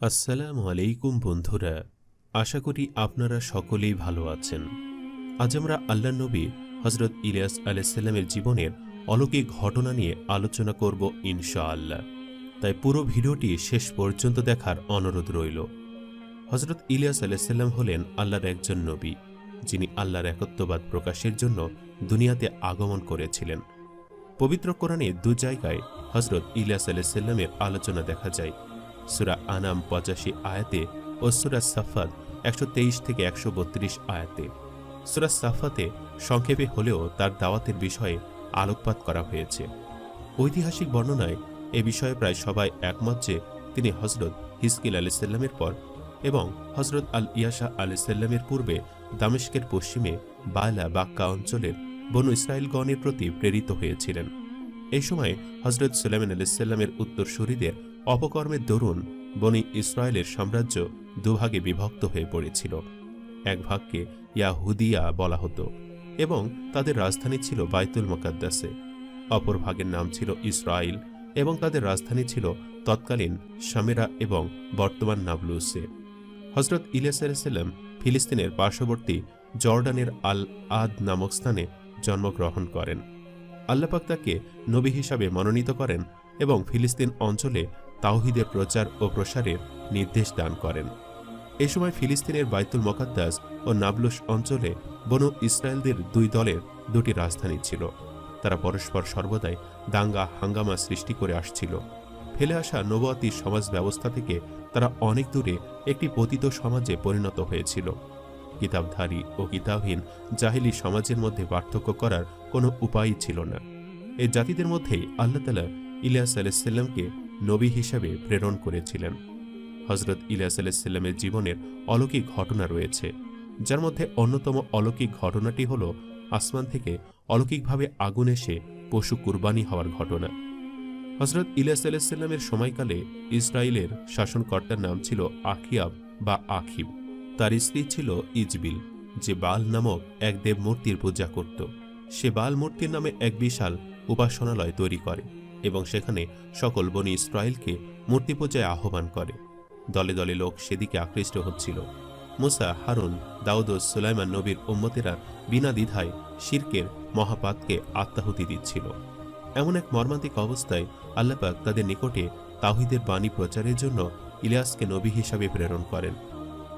আসসালামু আলাইকুম বন্ধুরা, আশা করি আপনারা সকলেই ভালো আছেন। আজ আমরা আল্লাহ নবী হজরত ইলিয়াস আলাইসাল্লামের জীবনের অলৌকিক ঘটনা নিয়ে আলোচনা করব ইনশাআল্লাহ। তাই পুরো ভিডিওটি শেষ পর্যন্ত দেখার অনুরোধ রইল। হজরত ইলিয়াস আলাইসাল্লাম হলেন আল্লাহর একজন নবী, যিনি আল্লাহর একত্ববাদ প্রকাশের জন্য দুনিয়াতে আগমন করেছিলেন। পবিত্র কোরআনে দু জায়গায় হজরত ইলিয়াস আলাইসাল্লামের আলোচনা দেখা যায়। সুরা আনাম পঁচাশি আয়াতে ও সুরা সাফাত একশো তেইশ থেকে একশো বত্রিশ আয়াতে। সুরা সাফাতে সংক্ষেপে হলেও তার দাওয়াতের বিষয়ে আলোকপাত করা হয়েছে। ঐতিহাসিক বর্ণনায় এ বিষয়ে প্রায় সবাই একমত যে তিনি হজরত হিসকিল আলিসাল্লামের পর এবং হজরত আল ইয়াশা আলিসাল্লামের পূর্বে দামেস্কের পশ্চিমে বায়লা বাক্কা অঞ্চলের বনু ইসরায়েলগণের প্রতি প্রেরিত হয়েছিলেন। এই সময় হজরত সুলাইমান আলাইসাল্লামের উত্তরসূরিদের অপকর্মের দরুন বনি ইসরায়েলের সাম্রাজ্য দুভাগে বিভক্ত হয়ে পড়েছিল। এক ভাগকে ইয়াহুদিয়া বলা হতো এবং তাদের রাজধানী ছিল বাইতুল মোকাদ্দাসে। অপর ভাগের নাম ছিল ইসরায়েল এবং তাদের রাজধানী ছিল তৎকালীন সামেরা এবং বর্তমান নাবলুসে। হজরত ইলিয়াস আলাইসাল্লাম ফিলিস্তিনের পার্শ্ববর্তী জর্ডানের আল আদ নামক স্থানে জন্মগ্রহণ করেন। আল্লাপাক তাকে নবী হিসাবে মনোনীত করেন এবং ফিলিস্তিন অঞ্চলে তাওহিদের প্রচার ও প্রসারের নির্দেশ দান করেন। এ সময় ফিলিস্তিনের বাইতুল মোকাদ্দাস ও নাবলুস অঞ্চলে বনু ইসরায়েলদের দুই দলের দুটি রাজধানী ছিল। তারা পরস্পর সর্বদাই দাঙ্গা, হাঙ্গামা সৃষ্টি করে আসছিল। ফেলে আসা নবাতির সমাজ ব্যবস্থা থেকে তারা অনেক দূরে একটি পতিত সমাজে পরিণত হয়েছিল। কিতাবধারী ও কিতাবহীন জাহিলি সমাজের মধ্যে পার্থক্য করার কোনো উপায়ই ছিল না। এই জাতিদের মধ্যেই আল্লাহ তালা ইলিয়াস আলাইসাল্লামকে নবী হিসাবে প্রেরণ করেছিলেন। হজরত ইলিয়াস আলাইসাল্লামের জীবনের অলৌকিক ঘটনা রয়েছে, যার মধ্যে অন্যতম অলৌকিক ঘটনাটি হল আসমান থেকে অলৌকিকভাবে আগুন এসে পশু কুরবানি হওয়ার ঘটনা। হজরত ইলিয়াস আলাইসাল্লামের সময়কালে ইসরায়েলের শাসনকর্তার নাম ছিল আখিয়াব বা আখিব তার স্ত্রী ছিল ইজবিল, যে বাল নামক এক দেব মূর্তির পূজা করত। সে বাল মূর্তির নামে এক বিশাল উপাসনালয় তৈরি করে। এবং সেখানে সকল বনি ইসরায়েলকে মূর্তি পূজায় আহ্বান করে। দলে দলে লোক সেদিকে আকৃষ্ট হচ্ছিল। মুসা, হারুন, দাউদ সুলাইমান নবীর উম্মতেরা বিনা দ্বিধায় শির্কের মহাপাতকে আত্মাহুতি দিচ্ছিল। এমন এক মর্মান্তিক অবস্থায় আল্লাপাক তাদের নিকটে তাহিদের বাণী প্রচারের জন্য ইলিয়াসকে নবী হিসাবে প্রেরণ করেন।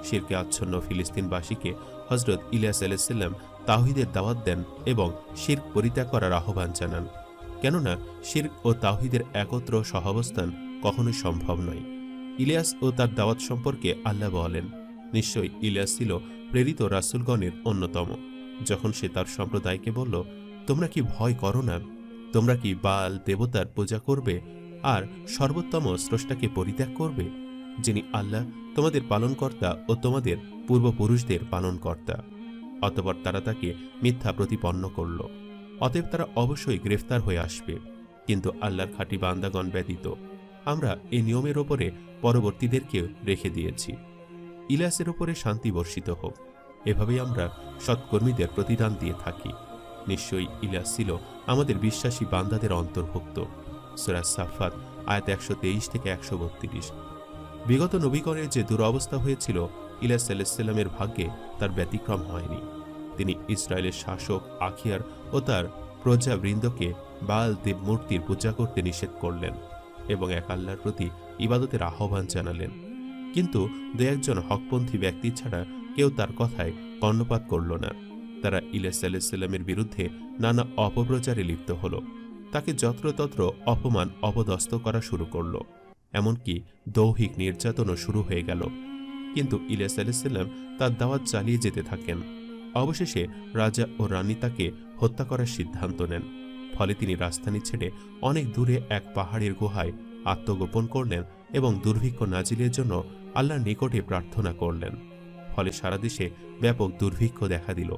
শিরকে আচ্ছন্ন ফিলিস্তিনবাসীকে হজরত ইলিয়াস আলাইসাল্লাম তাহিদের দাওয়াত দেন এবং শির্ক পরিত্যাগ করার আহ্বান জানান। কেননা শির্ক ও তাহিদের একত্র সহাবস্থান কখনোই সম্ভব নয়। ইলিয়াস ও তার দাওয়াত সম্পর্কে আল্লাহ বলেন, নিশ্চয়ই ইলিয়াস ছিল প্রেরিত রাসুলগণের অন্যতম। যখন সে তার সম্প্রদায়কে বলল, তোমরা কি ভয় করো না? তোমরা কি বাল দেবতার পূজা করবে? আর সর্বোত্তম স্রষ্টাকে পরিত্যাগ করবে? যিনি আল্লাহ, তোমাদের পালনকর্তা ও তোমাদের পূর্বপুরুষদের পালনকর্তা। অতপর তারা তাকে মিথ্যা প্রতিপন্ন করল। অতএব তারা অবশ্যই গ্রেফতার হয়ে আসবে। কিন্তু আল্লাহর খাঁটি বান্দাগণ ব্যতীত আমরা এই নিয়মের ওপরে পরবর্তীদেরকেও রেখে দিয়েছি। ইলাসের ওপরে শান্তি বর্ষিত হোক। এভাবেই আমরা সৎকর্মীদের প্রতিদান দিয়ে থাকি। নিশ্চয়ই ইলাস ছিল আমাদের বিশ্বাসী বান্দাদের অন্তর্ভুক্ত। সুরাজ সাফাত, আয়াত একশো তেইশ থেকে একশো বত্রিশ। বিগত নবীকরণের যে দুরবস্থা হয়েছিল, ইলিয়াস আলাইসাল্লামের ভাগ্যে তার ব্যতিক্রম হয়নি। তিনি ইসরায়েলের শাসক আখিয়ার ও তার প্রজাবৃন্দকে বাল দেব মূর্তির পূজা করতে নিষেধ করলেন এবং এক আল্লাহর প্রতি ইবাদতের আহ্বান জানালেন। কিন্তু দু একজন হকপন্থী ব্যক্তি ছাড়া কেউ তার কথায় কর্ণপাত করল না। তারা ইলিয়াস আলাইসাল্লামের বিরুদ্ধে নানা অপপ্রচারে লিপ্ত হল। তাকে যত্রতত্র অপমান অপদস্থ করা শুরু করল। এমনকি দৌহিক নির্যাতনও শুরু হয়ে গেল। কিন্তু ইলিয়াস আলাইসাল্লাম তার দাওয়াত চালিয়ে যেতে থাকেন। অবশেষে রাজা ও রানী তাকে হত্যা করার সিদ্ধান্ত নেন। ফলে তিনি রাজধানী ছেড়ে অনেক দূরে এক পাহাড়ের গুহায় আত্মগোপন করলেন এবং দুর্ভিক্ষ নাজিলের জন্য আল্লাহর নিকটে প্রার্থনা করলেন। ফলে সারা দেশে ব্যাপক দুর্ভিক্ষ দেখা দিল।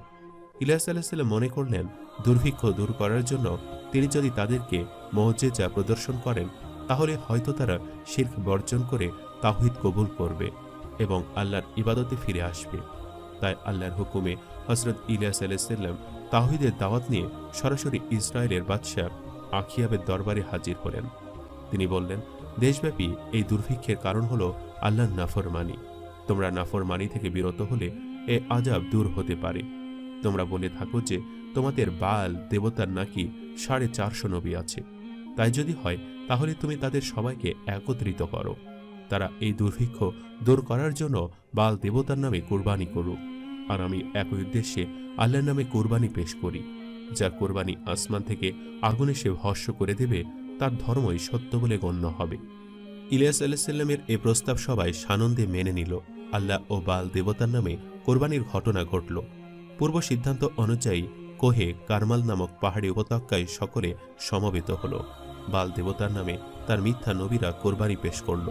ইলিয়াস আলাহিসাল্লাম মনে করলেন, দুর্ভিক্ষ দূর করার জন্য তিনি যদি তাদেরকে মহজেজা প্রদর্শন করেন, তাহলে হয়তো তারা শির্ক বর্জন করে তাহিদ কবুল করবে এবং আল্লাহর ইবাদতে ফিরে আসবে। তাই আল্লাহর হুকুমে হজরত ইলিয়াস আলাইসাল্লাম তাহিদের দাওয়াত নিয়ে সরাসরি ইসরায়েলের বাদশাহ আখিয়াবের দরবারে হাজির হলেন। তিনি বললেন, দেশব্যাপী এই দুর্ভিক্ষের কারণ হল আল্লাহর নাফরমানি। তোমরা নাফরমানি থেকে বিরত হলে এ আজাব দূর হতে পারে। তোমরা বলে থাকো যে তোমাদের বাল দেবতার নাকি সাড়ে চারশো নবী আছে। তাই যদি হয়, তাহলে তুমি তাদের সবাইকে একত্রিত করো। তারা এই দুর্ভিক্ষ দূর করার জন্য বাল দেবতার নামে কোরবানি করুক। আর আমি একই উদ্দেশ্যে আল্লাহর নামে কোরবানি পেশ করি। যার কোরবানি আসমান থেকে আগুনে সে ভস্য করে দেবে, তার ধর্মই সত্য বলে গণ্য হবে। ইলিয়াস আলাইসাল্লামের এ প্রস্তাব সবাই সানন্দে মেনে নিল। আল্লাহ ও বাল দেবতার নামে কোরবানির ঘটনা ঘটল। পূর্ব সিদ্ধান্ত অনুযায়ী কোহে কারমাল নামক পাহাড়ি উপত্যকায় সকলে সমবেত হল। বাল দেবতার নামে তার মিথ্যা নবীরা কোরবানি পেশ করল।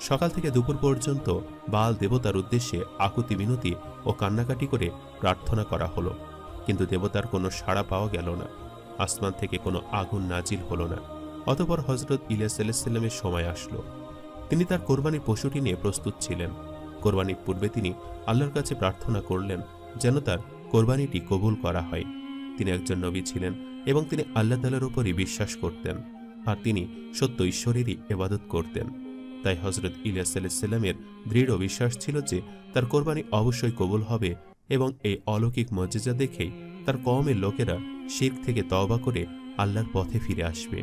সকাল থেকে দুপুর পর্যন্ত বাল দেবতার উদ্দেশ্যে আকুতি মিনতি ও কান্নাকাটি করে প্রার্থনা করা হলো, কিন্তু দেবতার কোনো সাড়া পাওয়া গেল না। আসমান থেকে কোনো আগুন নাজিল হলো না। অতপর হজরত ইলিয়াস আলাইসাল্লামের সময় আসলো। তিনি তার কোরবানির পশুটি নিয়ে প্রস্তুত ছিলেন। কোরবানির পূর্বে তিনি আল্লাহর কাছে প্রার্থনা করলেন যেন তার কোরবানিটি কবুল করা হয়। তিনি একজন নবী ছিলেন এবং তিনি আল্লাহ তালার উপরই বিশ্বাস করতেন। আর তিনি সত্য ঈশ্বরেরই এবাদত করতেন। তাই হজরত ইলিয়াস আলাইসাল্লামের দৃঢ় বিশ্বাস ছিল যে তার কোরবানি অবশ্যই কবুল হবে এবং এই অলৌকিক মর্যাদা দেখেই তার কওমের লোকেরা শির থেকে তওবা করে আল্লাহর পথে ফিরে আসবে।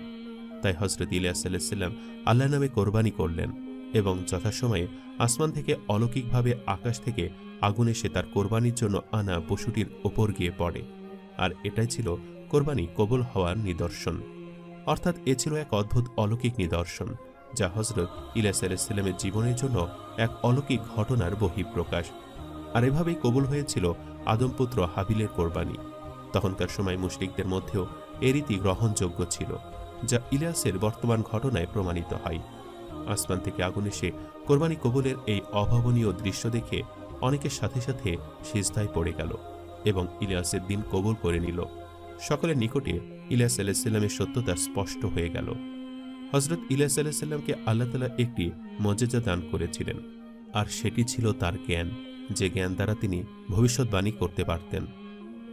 তাই হজরত ইলিয়াস আলাইসাল্লাম আল্লাহ নামে কোরবানি করলেন এবং যথাসময়ে আসমান থেকে অলৌকিকভাবে আকাশ থেকে আগুন এসে তার কোরবানির জন্য আনা পশুটির ওপর গিয়ে পড়ে। আর এটাই ছিল কোরবানি কবুল হওয়ার নিদর্শন। অর্থাৎ এ ছিল এক অদ্ভুত অলৌকিক নিদর্শন। যা হজরত ইলিয়াস আলাইসাল্লামের জীবনের জন্য এক অলৌকিক ঘটনার বহিঃপ্রকাশ। আর এভাবেই কবুল হয়েছিল আদমপুত্র হাবিলের কোরবানি। তখনকার সময় মুশরিকদের মধ্যেও এ রীতি গ্রহণযোগ্য ছিল, যা ইলিয়াসের বর্তমান ঘটনায় প্রমাণিত হয়। আসমান থেকে আগুন এসে কোরবানি কবুলের এই অভাবনীয় দৃশ্য দেখে অনেকের সাথে সাথে সিজদায় পড়ে গেল এবং ইলিয়াসের দিন কবুল করে নিল। সকলের নিকটে ইলিয়াস আলাইসাল্লামের সত্যতা স্পষ্ট হয়ে গেল। হজরত ইলিয়াস আলাইসাল্লামকে আল্লাহ তালা একটি মর্যাদা দান করেছিলেন। আর সেটি ছিল তার জ্ঞান, যে জ্ঞান দ্বারা তিনি ভবিষ্যৎবাণী করতে পারতেন।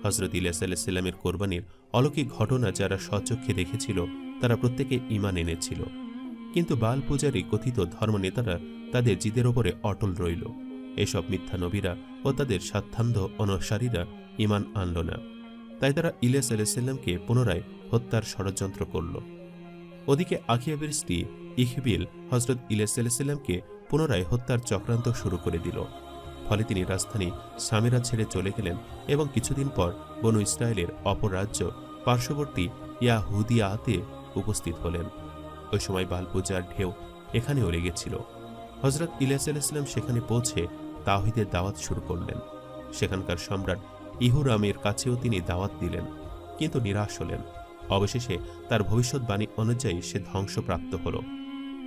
হজরত ইলিয়াস আলাইসাল্লামের কোরবানির অলৌকিক ঘটনা যারা স্বচক্ষে দেখেছিল, তারা প্রত্যেকে ইমান এনেছিল। কিন্তু বাল পূজারী কথিত ধর্মনেতারা তাদের জিদের ওপরে অটল রইল। এসব মিথ্যা নবীরা ও তাদের সাধ্যান্ধ অনসারীরা ইমান আনল না। তাই তারা ইলিয়াস আলাইসাল্লামকে পুনরায় হত্যার ষড়যন্ত্র করল। ওদিকে আখিয়াবের স্ত্রী ইহবিল হজরত ইলিয়াস আলাইসাল্লামকে পুনরায় হত্যার চক্রান্ত শুরু করে দিল। ফলে তিনি রাজধানী সামিরা ছেড়ে চলে গেলেন এবং কিছুদিন পর বনু ইসরায়েলের অপর রাজ্য পার্শ্ববর্তী ইয়াহুদিয়াতে উপস্থিত হলেন। ওই সময় বাল পূজার ঢেউ এখানেও লেগেছিল। হজরত ইলিয়াস আলাইসাল্লাম সেখানে পৌঁছে তাহিদের দাওয়াত শুরু করলেন। সেখানকার সম্রাট ইহুরামের কাছেও তিনি দাওয়াত দিলেন, কিন্তু নিরাশ হলেন। অবশেষে তার ভবিষ্যৎবাণী অনুযায়ী সে ধ্বংসপ্রাপ্ত হল।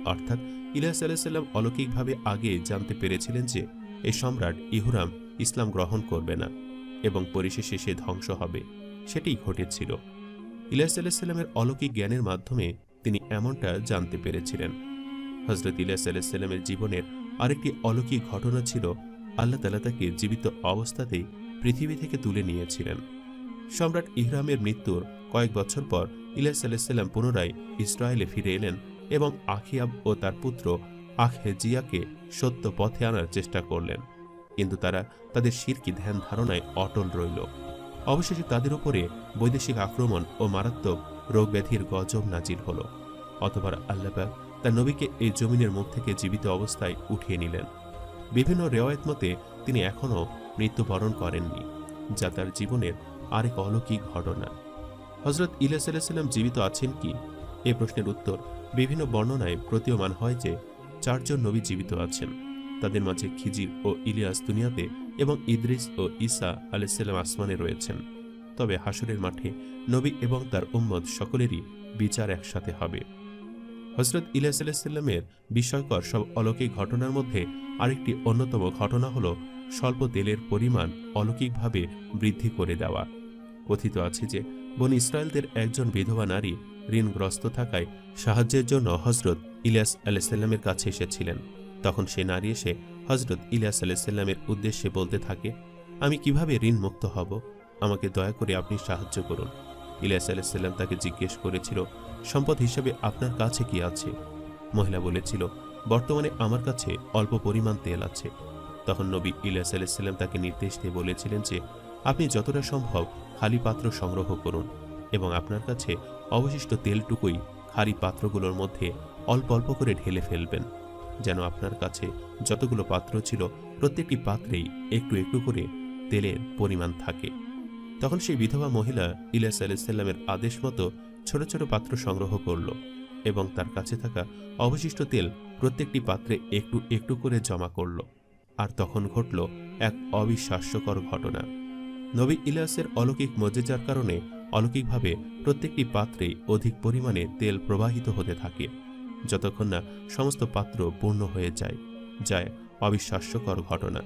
অর্থাৎ ইলিয়াস আলাইসাল্লাম অলৌকিকভাবে আগে জানতে পেরেছিলেন যে এই সম্রাট ইহুরাম ইসলাম গ্রহণ করবে না এবং পরিশেষে সে ধ্বংস হবে, সেটিই ঘটেছিল। ইলিয়াস আলাইসাল্লামের অলৌকিক জ্ঞানের মাধ্যমে তিনি এমনটা জানতে পেরেছিলেন। হজরত ইলিয়াস আলাইসাল্লামের জীবনের আরেকটি অলৌকিক ঘটনা ছিল, আল্লাহ তালা তাকে জীবিত অবস্থাতেই পৃথিবী থেকে তুলে নিয়েছিলেন। সম্রাট ইহরামের মৃত্যুর কয়েক বছর পর ইলিয়াস আলাইসাল্লাম পুনরায় ইসরায়েলে ফিরে এলেন এবং আখিয়াব ও তার পুত্র আখহেজিয়াকে সত্য পথে আনার চেষ্টা করলেন। কিন্তু তারা তাদের শিরকি ধ্যান ধারণায় অটল রইল। অবশেষে তাদের উপরে বৈদেশিক আক্রমণ ও মারাত্মক রোগ ব্যাধির গজব নাজির হল অতবার আল্লাপাক তার নবীকে এই জমিনের মুখ থেকে জীবিত অবস্থায় উঠিয়ে নিলেন। বিভিন্ন রেওয়ায়ত মতে তিনি এখনও মৃত্যুবরণ করেননি, যা তার জীবনের আরেক অলৌকিক ঘটনা। হজরত ইলিয়াস আলাইসাল্লাম জীবিত আছেন কি? এ প্রশ্নের উত্তর বিভিন্ন বর্ণনায় প্রতীয়মান হয় যে, চারজন নবী জীবিত আছেন। তাদের মাঝে খিজির ও ইলিয়াস দুনিয়াতে এবং ইদ্রিস ও ঈসা আলাইসাল্লাম আসমানে রয়েছেন। তবে হাসরের মাঠে নবী এবং তার উম্মদ সকলেরই বিচার একসাথে হবে। হজরত ইলিয়াস আলাইসাল্লামের বিস্ময়কর সব অলৌকিক ঘটনার মধ্যে আরেকটি অন্যতম ঘটনা হল স্বল্প তেলের পরিমাণ অলৌকিকভাবে বৃদ্ধি করে দেওয়া। কথিত আছে যে বন ইসরায়েলদের একজন বিধবা নারী ঋণগ্রস্ত থাকায় সাহায্যের জন্য হজরত ইলিয়াস আলাইসাল্লামের কাছে এসেছিলেন। তখন সে নারী এসে হজরত ইলিয়াস আলাইসাল্লামের উদ্দেশ্যে বলতে থাকে, আমি কীভাবে ঋণ মুক্ত হব? আমাকে দয়া করে আপনি সাহায্য করুন। ইলিয়াস আলাইসাল্লাম তাকে জিজ্ঞেস করেছিল, সম্পদ হিসেবে আপনার কাছে কি আছে? মহিলা বলেছিল, বর্তমানে আমার কাছে অল্প পরিমাণ তেল আছে। তখন নবী ইলিয়াস আলাইসাল্লাম তাকে নির্দেশ দিয়ে বলেছিলেন যে আপনি যতটা সম্ভব খালি পাত্র সংগ্রহ করুন এবং আপনার কাছে অবশিষ্ট তেলটুকুই খালি পাত্রগুলোর মধ্যে অল্প অল্প করে ঢেলে ফেলবেন, যেন আপনার কাছে যতগুলো পাত্র ছিল প্রত্যেকটি পাত্রেই একটু একটু করে তেলের পরিমাণ থাকে। তখন সেই বিধবা মহিলা ইলিয়াস আলাইসাল্লামের আদেশ মতো ছোট ছোট পাত্র সংগ্রহ করল এবং তার কাছে থাকা অবশিষ্ট তেল প্রত্যেকটি পাত্রে একটু একটু করে জমা করল। আর তখন ঘটল এক অবিশ্বাস্যকর ঘটনা। নবী ইলিয়াসের অলৌকিক মজেজার কারণে অলৌকিকভাবে প্রত্যেকটি পাত্রে অধিক পরিমাণে তেল প্রবাহিত হতে থাকে, যতক্ষণ না সমস্ত পাত্র পূর্ণ হয়ে যায় যায় অবিশ্বাস্যকর ঘটনা।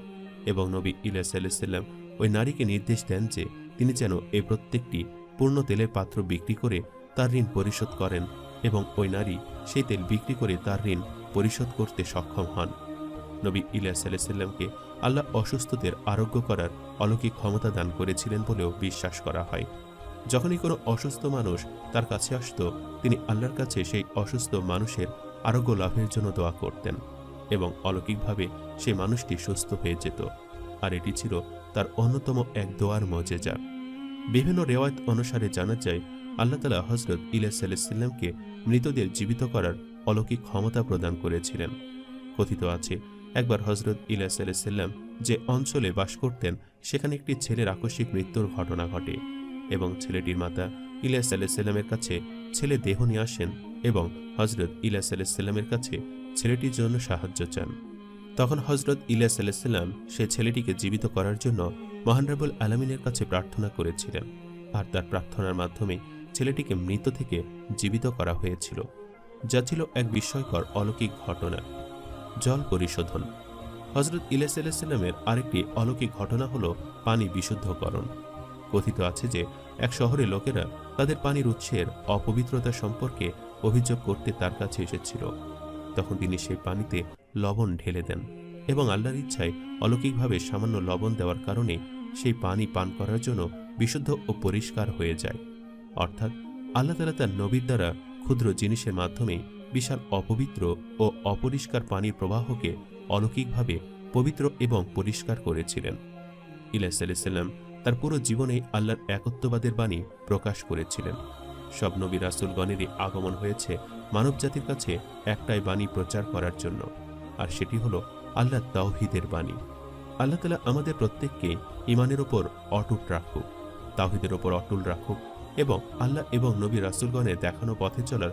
এবং নবী ইলিয়াস আলাইসাল্লাম ওই নারীকে নির্দেশ দেন যে তিনি যেন এই প্রত্যেকটি পূর্ণ তেলের পাত্র বিক্রি করে তার ঋণ পরিশোধ করেন এবং ওই নারী সেই তেল বিক্রি করে তার ঋণ পরিশোধ করতে সক্ষম হন। নবী ইলিয়াস আলাইসাল্লামকে আল্লাহ অসুস্থদের আরোগ্য করার অলৌকিক ক্ষমতা দান করেছিলেন বলেও বিশ্বাস করা হয়। যখনই কোনো অসুস্থ মানুষ তার কাছে আসত, তিনি আল্লাহর কাছে সেই অসুস্থ মানুষের আরোগ্য লাভের জন্য দোয়া করতেন এবং অলৌকিকভাবে সেই মানুষটি সুস্থ হয়ে যেত। আর এটি ছিল তার অন্যতম এক দোয়ার মজেজা। বিভিন্ন রেওয়ায়ত অনুসারে জানা যায়, আল্লাহ তালা হজরত ইলিয়াস আলাইসাল্লামকে মৃতদের জীবিত করার অলৌকিক ক্ষমতা প্রদান করেছিলেন। কথিত আছে একবার হজরত ইলিয়াস আলাইসাল্লাম যে অঞ্চলে বাস করতেন, সেখানে একটি ছেলের আকস্মিক মৃত্যুর ঘটনা ঘটে এবং ছেলেটির মাতা ইলিয়াস আলাইসাল্লামের কাছে ছেলে দেহ নিয়ে আসেন এবং হজরত ইলিয়াস আলাইসাল্লামের কাছে ছেলেটির জন্য সাহায্য চান। তখন হজরত ইলিয়াস আলাইসাল্লাম সে ছেলেটিকে জীবিত করার জন্য মহানরাবুল আলমিনের কাছে প্রার্থনা করেছিলেন আর তার প্রার্থনার মাধ্যমে ছেলেটিকে মৃত থেকে জীবিত করা হয়েছিল। যা ছিল এক বিস্ময়কর অলৌকিক ঘটনা। জল পরিশোধন। হজরত ইলিয়াস আলাইসাল্লামের আরেকটি অলৌকিক ঘটনা হল পানি বিশুদ্ধকরণ। কথিত আছে যে, এক শহরে লোকেরা তাদের পানির উৎসের অপবিত্রতা সম্পর্কে অভিযোগ করতে তার কাছে এসেছিল। তখন তিনি সেই পানিতে লবণ ঢেলে দেন এবং আল্লাহর ইচ্ছায় অলৌকিকভাবে সামান্য লবণ দেওয়ার কারণে সেই পানি পান করার জন্য বিশুদ্ধ ও পরিষ্কার হয়ে যায়। অর্থাৎ আল্লাহ তালা তার নবীর দ্বারা ক্ষুদ্র জিনিসের মাধ্যমে বিশাল অপবিত্র ও অপরিষ্কার পানির প্রবাহকে অলৌকিকভাবে পবিত্র এবং পরিষ্কার করেছিলেন। ইলাস আলাইসাল্লাম তার পুরো জীবনে আল্লাহর একত্ববাদের বাণী প্রকাশ করেছিলেন। সব নবী রাসুলগণেরই আগমন হয়েছে মানবজাতির কাছে একটাই বাণী প্রচার করার জন্য, আর সেটি হল আল্লাহ তাওহিদের বাণী। আল্লাহ তালা আমাদের প্রত্যেককে ইমানের ওপর অটুট রাখুক, তাওহিদের ওপর অটুল রাখুক এবং আল্লাহ এবং নবী রাসুলগণের দেখানো পথে চলার